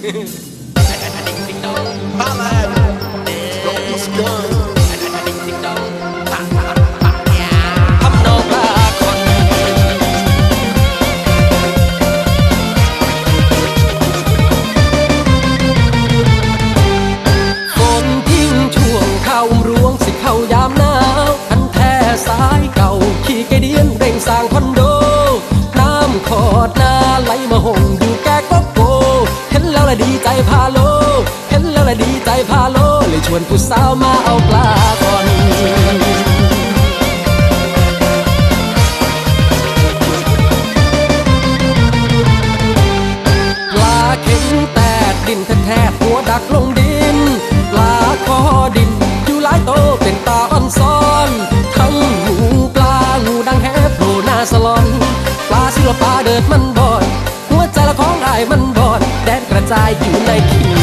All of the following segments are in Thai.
Holla at. เห็นแล้วแลดีใจพาโล เลยชวนผู้สาวมาเอาปลาก่อนปลาเข็งแตกดินแทบหัวดักลงดิน ปลาคอดินอยู่หลายโตเป็นตาอ่อนซ้อนทั้งหูปลางูดังแฮโผล่หน้าสลอน ปลาสิลปลาเดิดมันบอดหัวใจละของอายมันบ อดแดนกระจายอยู่ในขีโ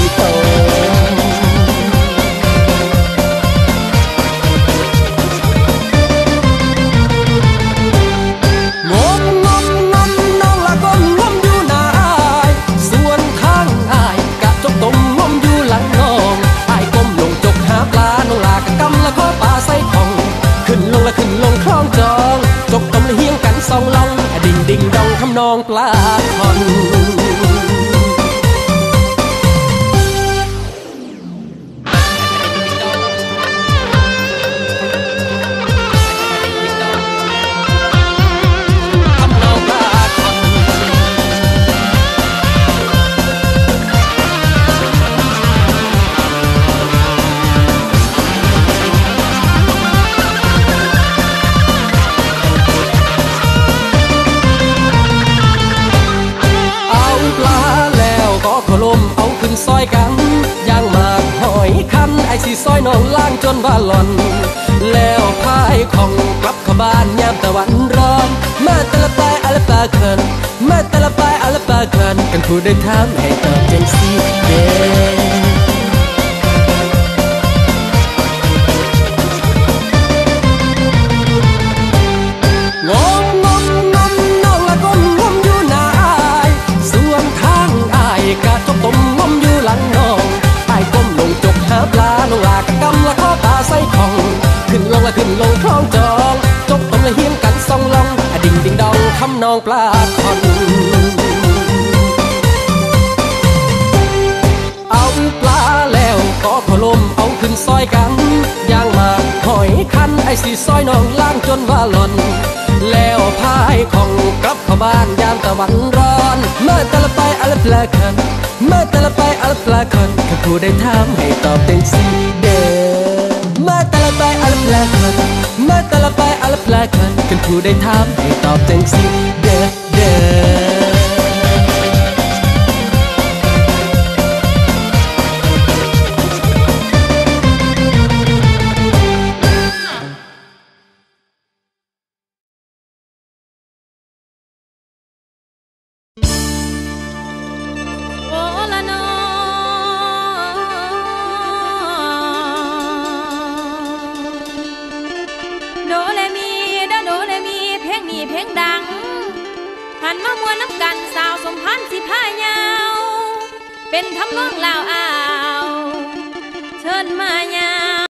จนว่าหล่อนแล้วพายของกลับเข้าบ้านยามตะวันร้อน มาตะละปลายอะละปลาเคินมาตะละปลายอะละปลาเคินกันผู้ได้ถามให้ตอบจังสีเด้ องปลาคอนเอาปลาแล้วก็ขลมเอาขึ้นซอยกันย่างมาหอยคันไอสีซอยน้องล่างจนว่าหล่นแล้วพายของกลับเข้าบ้านยามตะวันร้อน เมื่อต่ละไปอะไรปลกันเมื่อต่ละไปอะไรปลกันแค่ผู้ได้ถามให้ตอบเป็นสีเดมาแต่ละไปอะไรปลกันมาแต่ละไปอะไรแปลกันกันผู้ได้ถามให้ตอบจังสิเด้อเด้อ ผ่านมามวนน้ำกันสาวสมพันธ์สิผ้ายาว เป็นทำนองลาวอาว เชิญมายาว